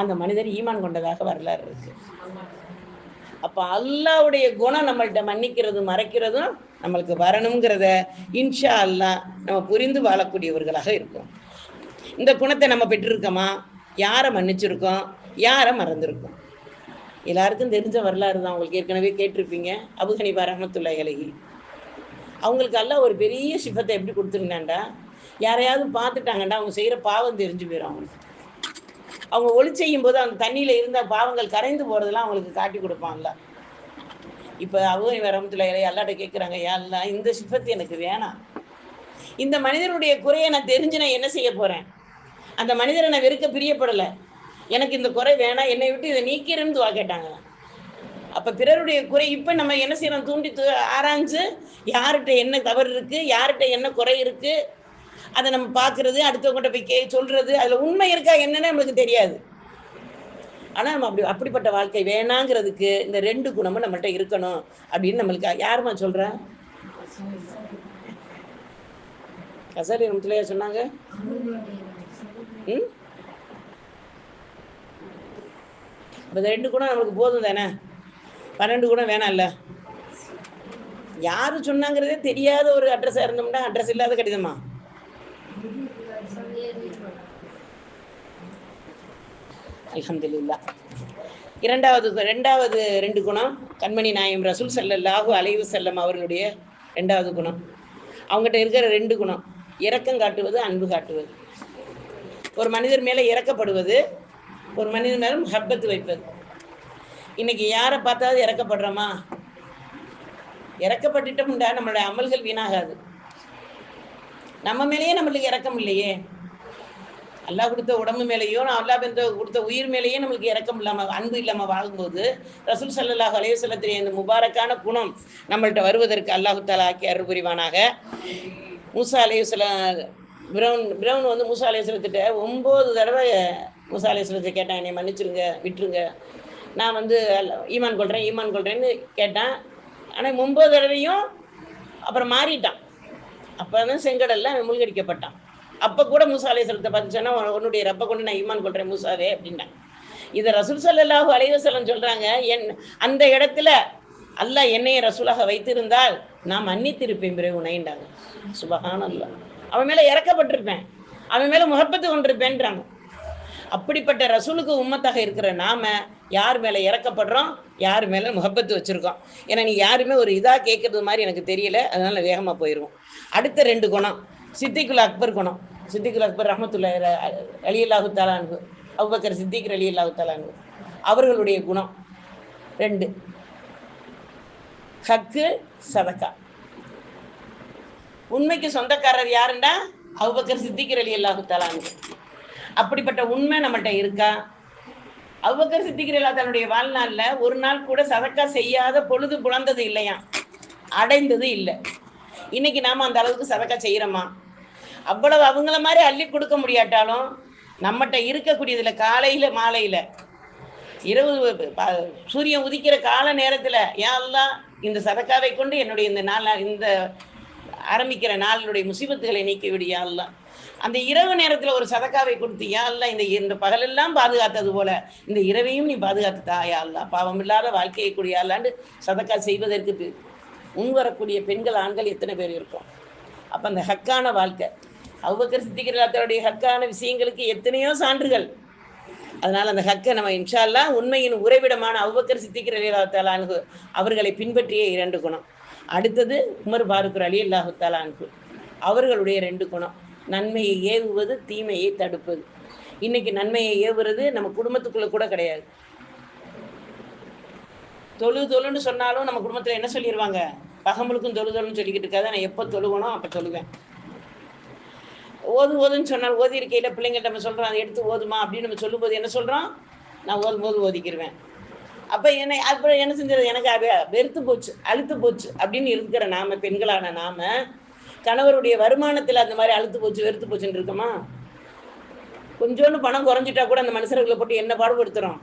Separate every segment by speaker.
Speaker 1: அந்த மனிதர் ஈமான் கொண்டதாக வரலாறு இருக்கு. அப்ப அல்லாவுடைய குணம் நம்மள்ட்ட மன்னிக்கிறதும் மறைக்கிறதும் நம்மளுக்கு வரணுங்கிறத இன்ஷா அல்லாஹ் நம்ம புரிந்து வாழக்கூடியவர்களாக இருக்கும். இந்த குணத்தை நம்ம பெற்றிருக்கோமா? யாரை மன்னிச்சிருக்கோம்? யாரை மறந்துருக்கோம்? எல்லாருக்கும் தெரிஞ்ச வரலாறு தான். உங்களுக்கு ஏற்கனவே கேட்டிருப்பீங்க. அபுஹனிபா ரஹமத்துல்லாஹி இலகி அவங்களுக்கு எல்லாம் ஒரு பெரிய சிபத்தை எப்படி கொடுத்துருந்தாண்டா யாரையாவது பார்த்துட்டாங்கண்டா அவங்க செய்கிற பாவம் தெரிஞ்சு போயிடும் அவங்களுக்கு. அவங்க ஒளி செய்யும் போது அந்த தண்ணியில் இருந்த பாவங்கள் கரைந்து போகிறதெல்லாம் அவங்களுக்கு காட்டி கொடுப்பான்ல. இப்போ அவங்க வரமத்துல எல்லாட்ட கேட்குறாங்க யாரெல்லாம் இந்த சிப்பத்து எனக்கு வேணாம். இந்த மனிதனுடைய குறையை நான் தெரிஞ்சு நான் என்ன செய்ய போகிறேன் அந்த மனிதரை நான் வெறுக்க பிரியப்படலை. எனக்கு இந்த குறை வேணாம் என்னை விட்டு இதை நீக்கிறேன்னு துவா கேட்டாங்க. அப்போ பிறருடைய குறை இப்போ நம்ம என்ன செய்யறோம்? தூண்டி தூ ஆராய்ஞ்சு யார்கிட்ட என்ன தவறு இருக்குது யார்கிட்ட என்ன குறை இருக்குது அதை நம்ம பார்க்குறது அடுத்தவங்ககிட்ட போய் கே சொல்கிறது அதில் உண்மை இருக்கா என்னன்னு நம்மளுக்கு தெரியாது. ஆனால் நம்ம அப்படி அப்படிப்பட்ட வாழ்க்கை வேணாங்கிறதுக்கு இந்த ரெண்டு குணமும் நம்மள்கிட்ட இருக்கணும் அப்படின்னு நம்மளுக்கு யாருமா சொல்கிறா கசாரி ரமத்துலையா சொன்னாங்க? ம்? இப்போ இந்த ரெண்டு குணம் நம்மளுக்கு போதும் தானே? பன்னெண்டு குணம் வேணாம்ல? யார் சொன்னாங்கிறதே தெரியாத ஒரு அட்ரஸாக இருந்தோம்னா அட்ரஸ் இல்லாத கடிதமா? அலமதுல்லா இரண்டாவது ரெண்டாவது ரெண்டு குணம் கண்மணி நாயம் ரசூல் ஸல்லல்லாஹு அலைவு செல்லம் அவர்களுடைய ரெண்டாவது குணம். அவங்ககிட்ட இருக்கிற ரெண்டு குணம் இரக்கம் காட்டுவது அன்பு காட்டுவது. ஒரு மனிதர் மேலே இறக்கப்படுவது ஒரு மனிதர் மேலும் ஹப்பத்து வைப்பது. இன்னைக்கு யாரை பார்த்தாவது இறக்கப்படுறோமா? இறக்கப்பட்டுட்டோம்டா நம்மளுடைய அமல்கள் வீணாகாது. நம்ம மேலேயே நம்மளுக்கு இறக்கம் இல்லையே? அல்லாஹ் கொடுத்த உடம்பு மேலேயோ அல்லாஹ் பெந்த கொடுத்த உயிர் மேலேயே நம்மளுக்கு இறக்கம் இல்லாமல் அன்பு இல்லாமல் வாழும்போது ரசூல் சல்லாஹ் அலையசல்லத்துடைய இந்த முபாரக்கான குணம் நம்மள்கிட்ட வருவதற்கு அல்லாஹு தாலா ஆக்கி அருள் புரிவானாக. மூசா அலையுசல பிரவுன் பிரவுன் வந்து மூசா அலையுசலத்திட்ட ஒம்பது தடவை மூசா அலையுசலத்தை கேட்டான் என்னை மன்னிச்சிருங்க விட்டுருங்க. நான் வந்து ஈமான் கொள்கிறேன் ஈமான் கொள்கிறேன்னு கேட்டேன். ஆனால் ஒம்பது தடவையும் அப்புறம் மாறிட்டான். அப்போ தான் செங்கடல்ல அவன் மூழ்கடிக்கப்பட்டான். அப்போ கூட மூசா அலையுசலத்தை பார்த்து சொன்னா உன்னுடைய ரப்ப கொண்டு நான் ஈமான் கொள்றேன் மூசாவே அப்படின்ட்டான் இதை ரசூல் சல்லாஹூ அலைவசலம் சொல்றாங்க சொல்கிறாங்க என் அந்த இடத்துல அல்லாஹ் என்னைய ரசூலாக வைத்திருந்தால் நான் மன்னித்திருப்பேன் பிறகு உனைண்டாங்க சுபகான அல்லாஹ் அவன் மேலே இறக்கப்பட்டிருப்பேன். அவன் மேல முகப்பத்து கொண்டிருப்பேன்றாங்க. அப்படிப்பட்ட ரசூலுக்கு உம்மத்தாக இருக்கிற நாம யார் மேலே இறக்கப்படுறோம் யார் மேலே முகப்பத்து வச்சுருக்கோம்? ஏன்னா நீ யாருமே ஒரு இதாக கேட்கறது மாதிரி எனக்கு தெரியல அதனால வேகமாக போயிடுவோம் அடுத்த ரெண்டு குணம் சித்திகுல் அக்பர் குணம். சித்திகுல் அக்பர் ரஹமத்துல்லா அலி அல்லாஹு தாலானு அபுபக்கர் சித்திக் அலி அல்லாஹு தாலானு அவர்களுடைய குணம் ரெண்டு. ஹக்கு சதக்கா. உண்மைக்கு சொந்தக்காரர் யாருன்னா அவுபக்கர் சித்திக்கர் அலி அல்லாஹு அப்படிப்பட்ட உண்மை நம்மகிட்ட இருக்கா? அவ்வக்கர் சித்திக்கிறா தன்னுடைய வாழ்நாளில் ஒரு நாள் கூட சதக்கா செய்யாத பொழுது புலந்தது இல்லையா அடைந்தது இல்லை. இன்னைக்கு நாம அந்த அளவுக்கு சதக்கா செய்யறோமா? அவ்வளவு அவங்கள மாதிரி அள்ளி கொடுக்க முடியாட்டாலும் நம்மகிட்ட இருக்கக்கூடியதுல காலையில மாலையில. இரவு சூரியன் உதிக்கிற கால நேரத்துல யா இந்த சதக்காவை கொண்டு என்னுடைய இந்த நாள் இந்த ஆரம்பிக்கிற நாளினுடைய முசிபத்துகளை நீக்கி விடியா அந்த இரவு நேரத்துல ஒரு சதக்காவை கொடுத்து யா இந்த இந்த பகலெல்லாம் பாதுகாத்தது போல இந்த இரவையும் நீ பாதுகாத்து தாயா யா பாவம் இல்லாத வாழ்க்கையை கூடிய அல்லாண்டு சதக்கா செய்வதற்கு முன் வரக்கூடிய பெண்கள் ஆண்கள் எத்தனை பேர் இருக்கும்? அப்போ அந்த ஹக்கான வாழ்க்கை. அவ்வக்கர் சித்திகளாத்தருடைய ஹக்கான விஷயங்களுக்கு எத்தனையோ சான்றுகள். அதனால் அந்த ஹக்கை நம்ம இன்ஷால்லா உண்மையின் உறைவிடமான அவ்வக்கர் சித்திக்கிற அலிலாத்தாலான்கு அவர்களை பின்பற்றிய இரண்டு குணம். அடுத்தது உமர் பாருக்குர் அலி அல்லாஹு தாலான்கு அவர்களுடைய ரெண்டு குணம். நன்மையை ஏவுவது தீமையை தடுப்பது. இன்னைக்கு நன்மையை ஏவுறது நம்ம குடும்பத்துக்குள்ளே கூட கிடையாது. தொழு தொழுன்னு சொன்னாலும் நம்ம குடும்பத்தில் என்ன சொல்லிடுவாங்க பகமுழுக்கும் தொழு தொழுன்னு சொல்லிக்கிட்டு இருக்காது நான் எப்போ தொழுவனோ அப்போ சொல்லுவேன் ஓது ஓதுன்னு சொன்னால் ஓதி இருக்கையில் பிள்ளைங்கள்ட்ட நம்ம சொல்கிறோம் அதை எடுத்து ஓதுமா? அப்படின்னு நம்ம சொல்லும்போது என்ன சொல்கிறோம் நான் ஓதும் போது ஓதிக்கிருவேன். அப்போ என்னை அப்புறம் என்ன செஞ்சது? எனக்கு அது வெறுத்து போச்சு அழுத்து போச்சு அப்படின்னு இருக்கிற நாம பெண்களான நாம கணவருடைய வருமானத்தில் அந்த மாதிரி அழுத்து போச்சு வெறுத்து போச்சுன்னு இருக்கோமா? கொஞ்சோண்டு பணம் குறைஞ்சிட்டா கூட அந்த மனுஷர்களை போட்டு என்ன பாடுபடுத்துகிறோம்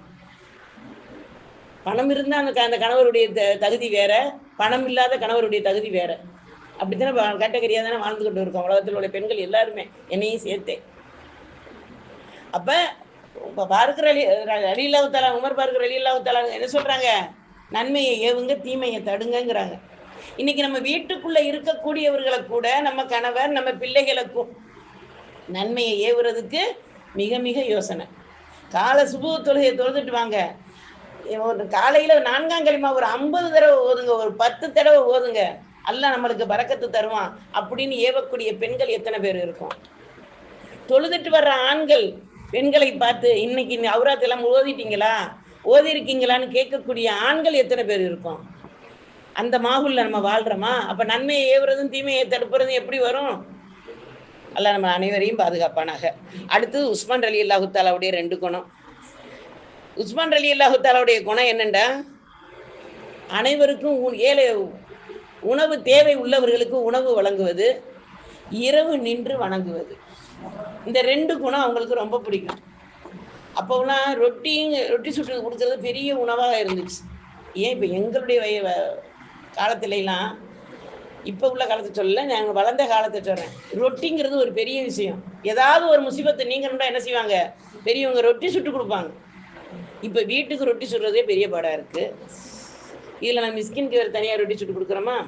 Speaker 1: பணம் இருந்தால் அந்த க- அந்த கணவருடைய த- தகுதி வேற. பணம் இல்லாத கணவருடைய தகுதி வேற. அப்படித்தானே வா- கேட்டகரியாக தானே வாழ்ந்துக்கிட்டு இருக்கோம். உலகத்தில் உள்ள பெண்கள் எல்லாருமே என்னையும் சேர்த்தே. அப்போ இப்போ பார்க்கிற அலி அலில்லாவு உமர் பார்க்கிற அலில்லாவு தலா என்ன சொல்கிறாங்க நன்மையை ஏவுங்க தீமையை தடுங்கங்கிறாங்க. இன்னைக்கு நம்ம வீட்டுக்குள்ள இருக்கக்கூடியவர்களை கூட நம்ம கணவர் நம்ம பிள்ளைகளுக்கும் நன்மையை ஏவுறதுக்கு மிக மிக யோசனை. காலை சுபு தொழுகையை தொழுதுட்டு வாங்க. ஒரு காலையில் நான்காம் கிழமை ஒரு ஐம்பது தடவை ஓதுங்க ஒரு பத்து தடவை ஓதுங்க. அல்ல நம்மளுக்கு பறக்கத்து தருவான் அப்படின்னு ஏவக்கூடிய பெண்கள் எத்தனை பேர் இருக்கும்? தொழுதுட்டு வர்ற ஆண்கள் பெண்களை பார்த்து இன்னைக்கு இந்த அவுராத் எல்லாம் ஓதிட்டீங்களா? ஓதி இருக்கீங்களான்னு கேட்கக்கூடிய ஆண்கள் எத்தனை பேர் இருக்கும்? அந்த மாகுல்ல நம்ம வாழ்றோமா? அப்ப நன்மையை ஏவுறதும் தீமையை தடுப்புறதும் எப்படி வரும்? அல்ல நம்ம அனைவரையும் பாதுகாப்பானாக. அடுத்து உஸ்மான் அலி அல்லாஹுத்தாலாவுடைய ரெண்டு குணம். உஸ்மான் அலி அல்லாஹுத்தாலாவுடைய குணம் என்னண்டா? அனைவருக்கும் உ- ஏழை உணவு தேவை உள்ளவர்களுக்கு உணவு வழங்குவது இரவு நின்று வணங்குவது. இந்த ரெண்டு குணம் அவங்களுக்கு ரொம்ப பிடிக்கும். அப்போலாம் ரொட்டிங்க ரொட்டி சுட்டு கொடுக்கறது பெரிய உணவாக இருந்துச்சு. ஏன் இப்போ எங்களுடைய வய வ- காலத்துலலாம் இப்போ உள்ள காலத்தை சொல்லல நாங்கள் வளர்ந்த காலத்தை சொல்கிறேன் ரொட்டிங்கிறது ஒரு பெரிய விஷயம். ஏதாவது ஒரு முசிபத்தை நீங்கணும்னா என்ன செய்வாங்க? பெரியவங்க ரொட்டி சுட்டு கொடுப்பாங்க. இப்போ வீட்டுக்கு ரொட்டி சுடுறதே பெரிய பாடாக இருக்குது இதில் நம்ம மிஸ்கின்க்கு வேறு தனியாக ரொட்டி சுட்டு கொடுக்குறோமா?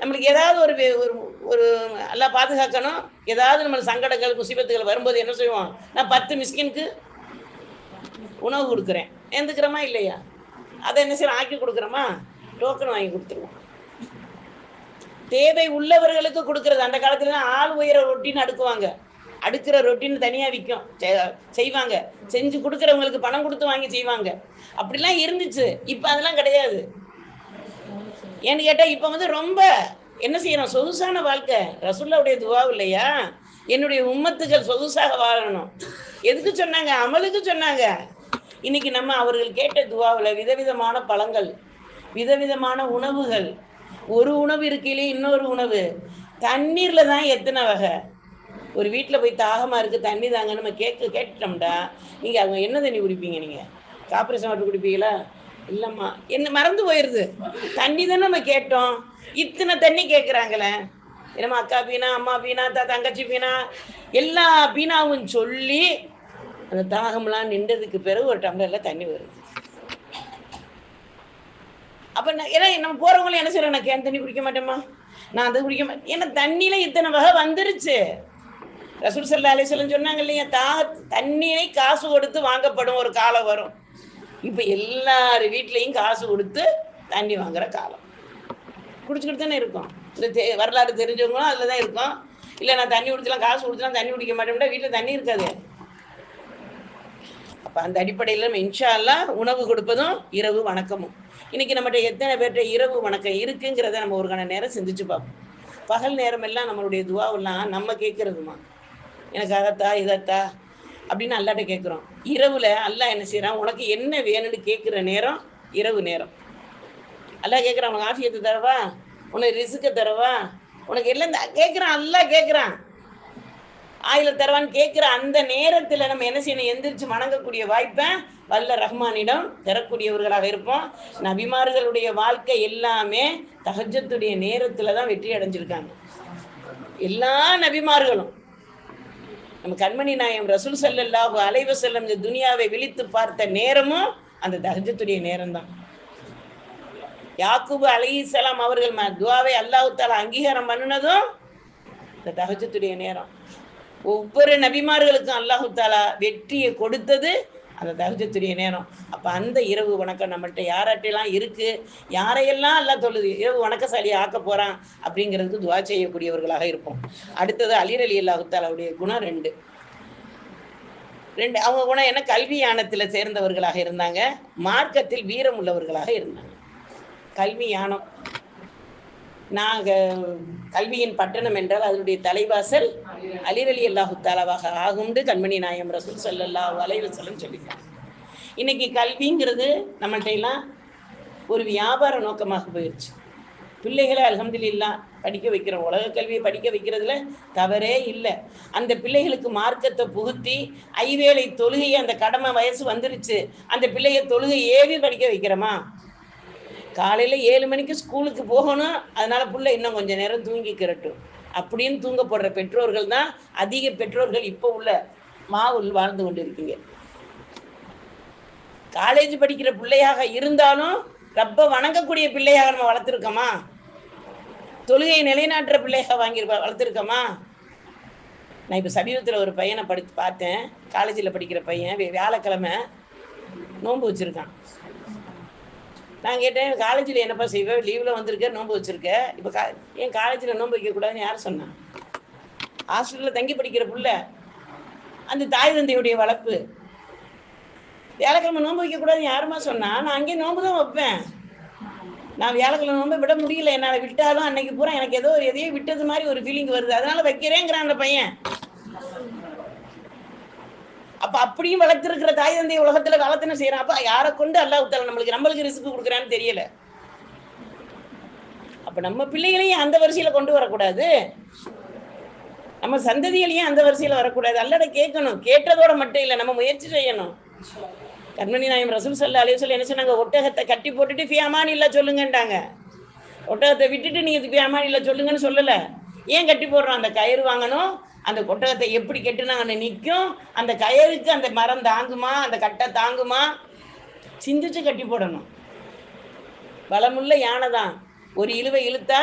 Speaker 1: நம்மளுக்கு ஏதாவது ஒரு ஒரு ஒரு எல்லாம் பாதுகாக்கணும். ஏதாவது நம்மளுக்கு சங்கடங்கள் முசிபத்துகள் வரும்போது என்ன செய்வோம்? நான் பத்து மிஸ்கின்க்கு உணவு கொடுக்குறேன். எந்துக்கிறோமா இல்லையா? அதை என்ன செய்யறோம்? ஆக்கி கொடுக்குறோமா? டோக்கன் வாங்கி கொடுத்துருவோம். தேவை உள்ளவர்களுக்கு கொடுக்கறது. அந்த காலத்துல ஆள் உயர ரொட்டின்னு அடுக்குவாங்க. அடுக்கிற ரொட்டின்னு தனியாக விற்கும் செய்வாங்க. செஞ்சு கொடுக்குறவங்களுக்கு பணம் கொடுத்து வாங்கி செய்வாங்க. அப்படிலாம் இருந்துச்சு. இப்போ அதெல்லாம் கிடையாது. ஏன்னு கேட்டால் இப்போ வந்து ரொம்ப என்ன செய்யணும்? சொகுசான வாழ்க்கை. ரசுல்லாவுடைய துவா இல்லையா? என்னுடைய உம்மத்துகள் சொகுசாக வாழணும். எதுக்கு சொன்னாங்க? அமலுக்கு சொன்னாங்க. இன்னைக்கு நம்ம அவர்கள் கேட்ட துவாவில் விதவிதமான பழங்கள் விதவிதமான உணவுகள். ஒரு உணவு இருக்கையிலே இன்னொரு உணவு. தண்ணீரில் தான் எத்தனை வகை. ஒரு வீட்டில் போய் தாகமாக இருக்குது தண்ணி தாங்க நம்ம கேட்க கேட்டுட்டோம்டா. நீங்கள் அவங்க என்ன தண்ணி குடிப்பீங்க நீங்கள் காப்பரேஷன் வாட்டர் குடிப்பீங்களா? இல்லைம்மா. என்ன மறந்து போயிடுது தண்ணி தானே நம்ம கேட்டோம். இத்தனை தண்ணி கேட்குறாங்களே என்னம்மா அக்கா பீனா அம்மா பீனா த தங்கச்சி பீனா எல்லா பீனாவும் சொல்லி அந்த தாகம்லாம் நின்றதுக்கு பிறகு ஒரு டம்ளரில் தண்ணி வருது. அப்போ நான் ஏன்னா நம்ம போகிறவங்களும் என்ன சொல்கிறேன் நான் கேன் தண்ணி குடிக்க மாட்டேம்மா. நான் அதை குடிக்க மாட்டேன். ஏன்னா தண்ணியில இத்தனை வகை வந்துருச்சு. ரசூல் சல்லா அலிஸ்லம் சொன்னாங்க இல்லையா தா தண்ணீரை காசு கொடுத்து வாங்கப்படும் ஒரு காலம் வரும். இப்போ எல்லார் வீட்லேயும் காசு கொடுத்து தண்ணி வாங்குற காலம். குடிச்சுக்கிட்டு தானே இருக்கோம். இந்த தெ- வரலாறு தெரிஞ்சவங்களும் அதில் தான் இருக்கும். இல்லை நான் தண்ணி குடிச்சலாம் காசு குடிச்சலாம் தண்ணி குடிக்க மாட்டேன்டா வீட்டில் தண்ணி இருக்காது. அப்போ அந்த அடிப்படையில் நம்ம இன்ஷால்லா உணவு கொடுப்பதும் இரவு வணக்கமும். இன்னைக்கு நம்மகிட்ட எத்தனை பேர்கிட்ட இரவு வணக்கம் இருக்குங்கிறத நம்ம ஒரு கண நேரம் சிந்திச்சு பார்ப்போம். பகல் நேரம் எல்லாம் நம்மளுடைய துவாவெல்லாம் நம்ம கேட்கறதுமா? எனக்கு அதத்தா இதத்தா அப்படின்னு அல்லாட்ட கேட்குறோம் இரவுல அல்லாஹ் என்ன செய்கிறான் உனக்கு என்ன வேணும்னு கேட்குற நேரம் இரவு நேரம். அல்லாஹ் கேட்குறான் உனக்கு ஆஃபியத்தை தரவா? உனக்கு ரிசுக்க தரவா? உனக்கு எல்லாம் கேட்குறான் அல்லாஹ் கேட்குறான் ஆயில தரவான்னு கேட்குற அந்த நேரத்தில் நம்ம என்ன செய்யணும்? எந்திரிச்சு வணங்கக்கூடிய வாய்ப்பை வல்ல ரஹ்மானிடம் தரக்கூடியவர்களாக இருப்போம். நபிமார்களுடைய வாழ்க்கை எல்லாமே தஹஜத்துடைய நேரத்தில் தான் வெற்றி அடைஞ்சிருக்காங்க. எல்லா நபிமார்களும். நம்ம கண்மணி நாயம் ரசூல் ஸல்லல்லாஹு அலைவ செல்லம் இந்த துனியாவை விழித்து பார்த்த நேரமும் அந்த தஹஜத்துடைய நேரம்தான். யாக்கூபு அலைஹிஸ்ஸலாம் அவர்கள் ம- துஆவை அல்லாஹ் அங்கீகாரம் பண்ணினதும் இந்த தஹஜத்துடைய நேரம். ஒவ்வொரு நபிமார்களுக்கும் அல்லாஹு தாலா வெற்றியை கொடுத்தது அந்த தஹஜத்துடைய நேரம். அப்போ அந்த இரவு வணக்கம் நம்மள்கிட்ட யார்கிட்டலாம் இருக்குது யாரையெல்லாம் எல்லாம் தொழுது இரவு வணக்கசாலியை ஆக்க போகிறான் அப்படிங்கிறதுக்கு துவா செய்யக்கூடியவர்களாக இருப்போம். அடுத்தது அலிர் அலி குணம் ரெண்டு. ரெண்டு அவங்க குணம் என்ன? கல்வி யானத்தில் சேர்ந்தவர்களாக இருந்தாங்க. மார்க்கத்தில் வீரம் உள்ளவர்களாக இருந்தாங்க. கல்வி யானம். நாங்கள் கல்வியின் பட்டணம் என்றால் அதனுடைய தலைவாசல் அலிரலி அல்லாஹு தாலாவாக ஆகும்னு கண்மணி நாயம் ரசூல் ஸல்லல்லாஹு அலைஹி வஸல்லம் சொல்லியிருக்காங்க. இன்னைக்கு கல்விங்கிறது நம்மள்கிட்ட எல்லாம் ஒரு வியாபார நோக்கமாக போயிடுச்சு பிள்ளைகளை அல்ஹம்துலில்லாஹ் படிக்க வைக்கிறோம் உலக கல்வியை படிக்க வைக்கிறதுல தவறே இல்லை. அந்த பிள்ளைகளுக்கு மார்க்கத்தை புகுத்தி ஐவேளை தொழுகையை அந்த கடமை வயசு வந்துருச்சு. அந்த பிள்ளைய தொழுகை ஏவி படிக்க வைக்கிறோமா? காலையில் ஏழு மணிக்கு ஸ்கூலுக்கு போகணும். அதனால் பிள்ளை இன்னும் கொஞ்சம் நேரம் தூங்கிக்கிறட்டும் அப்படின்னு தூங்க போடுற பெற்றோர்கள் தான் அதிக பெற்றோர்கள் இப்போ உள்ள மாவில் வாழ்ந்து கொண்டு இருக்கீங்க காலேஜ் படிக்கிற பிள்ளையாக இருந்தாலும் ரப்ப வணங்கக்கூடிய பிள்ளையாக நம்ம வளர்த்துருக்கோமா? தொழுகையை நிலைநாட்டுற பிள்ளையாக வாங்கி வளர்த்துருக்கோமா? நான் இப்போ சமீபத்தில் ஒரு பையனை படித்து பார்த்தேன். காலேஜில் படிக்கிற பையன். வியாழக்கிழமை நோன்பு வச்சுருக்கான். நான் கேட்டேன் காலேஜில் என்னப்பா செய்வேன் லீவில் வந்திருக்க நோன்பு வச்சுருக்க. இப்போ கா ஏன் காலேஜில் நோன்பு வைக்கக்கூடாதுன்னு யார் சொன்னான் ஹாஸ்டலில் தங்கி படிக்கிற புள்ள. அந்த தாய் தந்தையுடைய வளர்ப்பு. வியாழக்கிழமை நோன்பு வைக்கக்கூடாதுன்னு யாருமா சொன்னா? நான் அங்கேயே நோன்பு தான் வைப்பேன். நான் வியாழக்கிழமை நோன்பை விட முடியல. என்னால் விட்டாலும் அன்னைக்கு பூரா எனக்கு ஏதோ ஒரு எதையோ விட்டது மாதிரி ஒரு ஃபீலிங் வருது. அதனால வைக்கிறேங்கிறான் அந்த பையன். அப்ப அப்படியும் வளர்த்திருக்கிற தாய் தந்தை உலகத்துல வளர்த்துன செய்யறான். அப்ப யாரை கொண்டு அல்லாஹ் தாலா நம்மளுக்கு நம்மளுக்கு ரிஸ்க் கொடுக்குறான்னு தெரியல. அப்ப நம்ம பிள்ளைகளையும் அந்த வரிசையில கொண்டு வரக்கூடாது. நம்ம சந்ததிகளையும் அந்த வரிசையில வரக்கூடாது. அல்லட கேட்கணும். கேட்டதோட மட்டும் இல்லை நம்ம முயற்சி செய்யணும். கண்மணி நாயம் ரசூல் சல்லா அலைஹி சொல்லி என்ன சொன்னாங்க? ஒட்டகத்தை கட்டி போட்டுட்டு ஃபியாமான் இல்லை சொல்லுங்கன்றாங்க ஒட்டகத்தை விட்டுட்டு இது ஃபியாமான் இல்லை சொல்லுங்கன்னு சொல்லலை. ஏன் கட்டி போடுறோம்? அந்த கயிறு வாங்கணும். அந்த கொட்டகத்தை எப்படி கெட்டுனாங்கன்னு நிற்கும் அந்த கயிறுக்கு அந்த மரம் தாங்குமா? அந்த கட்டை தாங்குமா? சிந்திச்சு கட்டி போடணும். பலமுள்ள யானை தான். ஒரு இழுவை இழுத்தா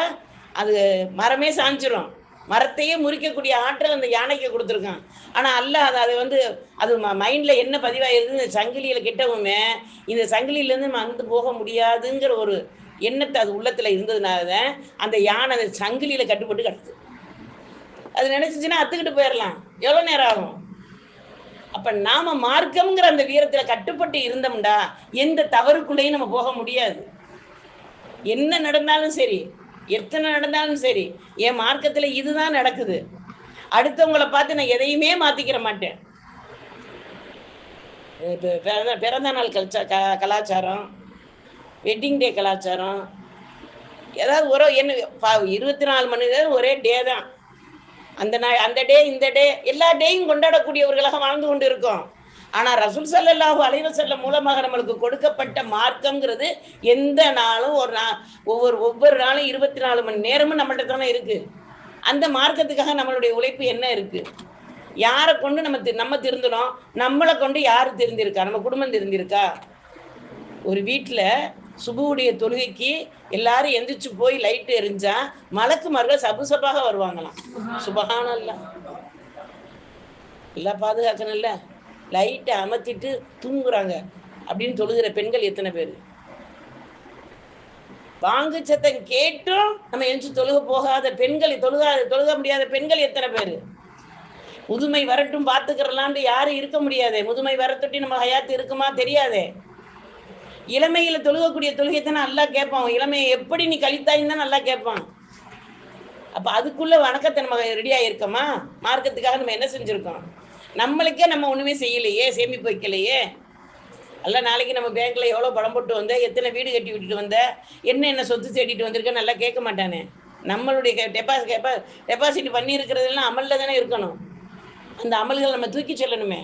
Speaker 1: அது மரமே சாஞ்சிரும். மரத்தையே முறிக்கக்கூடிய ஆற்றல் அந்த யானைக்கு கொடுத்துருக்கான். ஆனால் அல்ல அது அது வந்து அது மைண்டில் என்ன பதிவாயிருது இந்த சங்கிலியில் கெட்டவுமே இந்த சங்கிலியிலேருந்து வந்து போக முடியாதுங்கிற ஒரு எண்ணத்தை அது உள்ளத்தில் இருந்ததுனால தான் அந்த யானை அந்த சங்கிலியில் கட்டுப்பட்டு கிடக்குது. அது நினைச்சிச்சுன்னா அத்துக்கிட்டு போயிடலாம் எவ்வளோ நேரம் ஆகும்? அப்ப நாம மார்க்கம்ங்கிற அந்த வீரத்துல கட்டுப்பட்டு இருந்தோம்டா எந்த தவறுக்குள்ளேயும் நம்ம போக முடியாது. என்ன நடந்தாலும் சரி எத்தனை நடந்தாலும் சரி என் மார்க்கத்துல இதுதான் நடக்குது. அடுத்தவங்களை பார்த்து நான் எதையுமே மாத்திக்கிற மாட்டேன். பிறந்த பிறந்த நாள் கல்ச்சா க கலாச்சாரம் வெட்டிங் டே கலாச்சாரம். ஏதாவது ஒரு என்ன இருபத்தி நாலு மணி நேரம் ஒரே டே தான். அந்த நாள் அந்த டே இந்த டே எல்லா டேயும் கொண்டாடக்கூடியவர்களாக வாழ்ந்து கொண்டு இருக்கோம் ஆனால் ரசூல் சல்லாஹூ அலைஹி வஸல்லம் மூலமாக நம்மளுக்கு கொடுக்கப்பட்ட மார்க்கங்கிறது எந்த நாளும் ஒரு நா ஒவ்வொரு ஒவ்வொரு நாளும் இருபத்தி நாலு மணி நேரமும் நம்மள்ட்ட தானே இருக்குது அந்த மார்க்கத்துக்காக நம்மளுடைய உழைப்பு என்ன இருக்குது யாரை கொண்டு நம்ம தி- நம்ம திருந்தணும்? நம்மளை கொண்டு யார் திருந்திருக்கா? நம்ம குடும்பம் திருந்திருக்கா? ஒரு வீட்டில் சுபுவுடைய தொழுகைக்கு எல்லாரும் எந்திரிச்சு போய் லைட் எரிஞ்சா மலக்குமார்கள் சபு சபாக வருவாங்களாம் சுபஹானல்லா எல்லாம் பாதுகாக்கணும்ல லைட்டை அமர்த்திட்டு தூங்குறாங்க. அப்படின்னு தொழுகிற பெண்கள் எத்தனை பேர்? வாங்கு சத்தம் கேட்டும் நம்ம எந்திரிச்சு தொழுக போகாத பெண்கள் தொழுகாத தொழுக முடியாத பெண்கள் எத்தனை பேர்? முதுமை வரட்டும் பார்த்துக்கிறலான்ட்டு யாரும் இருக்க முடியாதே. முதுமை வரத்தொட்டி நம்ம ஹயாத்து இருக்குமா? தெரியாதே. இளமையில தொழுகக்கூடிய தொழுகை தானே நல்லா கேட்பான். இளமையை எப்படி நீ கழித்தாயின்னு தான் நல்லா கேட்பான். அப்ப அதுக்குள்ள வணக்கத்தை நம்ம ரெடியா இருக்கோமா மார்க்கத்துக்காக நம்ம என்ன செஞ்சிருக்கோம்? நம்மளுக்கே நம்ம ஒண்ணுமே செய்யலையே சேமிப்பு வைக்கலையே. அல்ல நாளைக்கு நம்ம பேங்க்ல எவ்வளவு பணம் போட்டு வந்த எத்தனை வீடு கட்டி விட்டுட்டு வந்த என்ன என்ன சொத்து தேடிட்டு வந்திருக்க நல்லா கேட்க மாட்டானே. நம்மளுடைய டெபாசிட் டெபாசிட் பண்ணி அமலில் அமல்ல தானே இருக்கணும். அந்த அமல்களை நம்ம தூக்கி செல்லணுமே.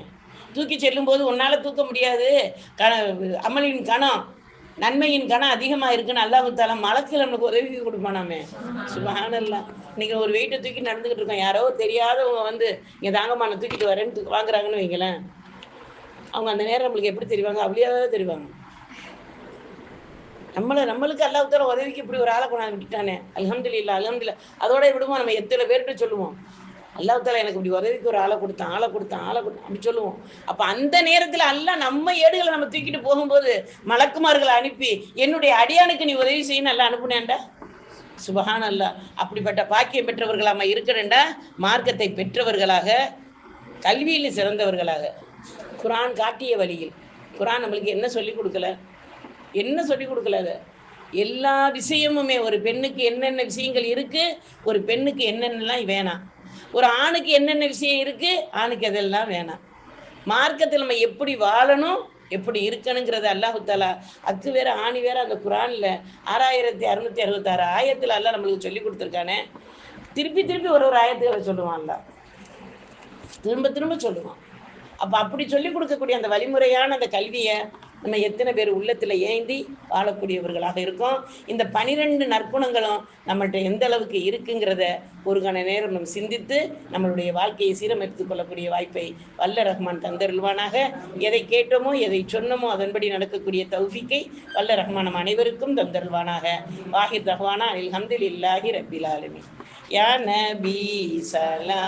Speaker 1: தூக்கி செல்லும்போது உன்னால தூக்க முடியாது. கண அமலின் கணம் நன்மையின் கணம் அதிகமா இருக்குன்னு அல்லாஹு தாலா மலக்கு நம்மளுக்கு உதவி கொடுப்பானாமே. சுபஹானல்லா. இன்னைக்கு ஒரு வெயிட்டை தூக்கி நடந்துக்கிட்டு இருக்கோம். யாரோ தெரியாதவங்க வந்து இங்கே தாங்கம்மா நான் தூக்கிட்டு வரேன்னு வாங்குறாங்கன்னு வைங்களேன். அவங்க அந்த நேரம் நம்மளுக்கு எப்படி தெரிவாங்க? அப்படியாவே தெரிவாங்க. நம்மளை நம்மளுக்கு அல்லாஹ் தாலா உதவிக்கு இப்படி ஒரு ஆளை கொண்டாந்து விட்டுட்டானே. அல்ஹம்துலில்லாஹ் அல்ஹம்துலில்லாஹ். அதோட விடுவோம். நம்ம எத்தனை பேர்கிட்ட சொல்லுவோம்? அல்லாஹ் எனக்கு இப்படி உதவிக்கு ஒரு ஆளை கொடுத்தான் ஆளை கொடுத்தான் ஆளை கொடுத்தான் அப்படி சொல்லுவோம். அப்ப அந்த நேரத்துல அல்ல நம்ம ஏடுகளை நம்ம தூக்கிட்டு போகும்போது மலக்குமார்களை அனுப்பி என்னுடைய அடியானுக்கு நீ உதவி செய்ய நல்லா அனுப்புனேன்டா. சுபகான் அல்ல அப்படிப்பட்ட பாக்கியம் பெற்றவர்களாம இருக்கிறேன்டா. மார்க்கத்தை பெற்றவர்களாக கல்வியில் சிறந்தவர்களாக. குரான் காட்டிய வழியில். குரான் நம்மளுக்கு என்ன சொல்லி கொடுக்கல? என்ன சொல்லி கொடுக்கல அதை? எல்லா விஷயமுமே ஒரு பெண்ணுக்கு என்னென்ன விஷயங்கள் இருக்கு ஒரு பெண்ணுக்கு என்னென்னலாம் வேணாம். ஒரு ஆணுக்கு என்னென்ன விஷயம் இருக்கு? ஆணுக்கு அதெல்லாம் வேணாம். மார்க்கத்தில் நம்ம எப்படி வாழணும் எப்படி இருக்கணுங்கிறது அல்லாஹு தாலா அத்து வேற ஆணி வேற அந்த குரான்ல ஆறாயிரத்தி அறுநூத்தி அறுபத்தாறு ஆயத்தில் அல்ல நம்மளுக்கு சொல்லி கொடுத்துருக்கானே. திருப்பி திருப்பி ஒரு ஒரு ஆயத்துகளை சொல்லுவான் அல்லாஹ். திரும்ப திரும்ப சொல்லுவான். அப்ப அப்படி சொல்லி கொடுக்கக்கூடிய அந்த வழிமுறையான அந்த கல்வியை நம்ம எத்தனை பேர் உள்ளத்தில் ஏந்தி வாழக்கூடியவர்களாக இருக்கோம். இந்த பனிரெண்டு நற்குணங்களும் நம்மள்கிட்ட எந்த அளவுக்கு இருக்குங்கிறத ஒரு கண நேரம் நம்ம சிந்தித்து நம்மளுடைய வாழ்க்கையை சீரமைத்துக் கொள்ளக்கூடிய வாய்ப்பை வல்ல ரஹ்மான் தந்தருள்வானாக. எதை கேட்டோமோ எதை சொன்னமோ அதன்படி நடக்கக்கூடிய தௌஃபிக்கை வல்ல ரஹ்மான் நம் அனைவருக்கும் தந்தருள்வானாக. வாஹிர் ரஹ்வானா ஹம்தில் இல்லாஹி ரபிலாலுமி யா நபி சலா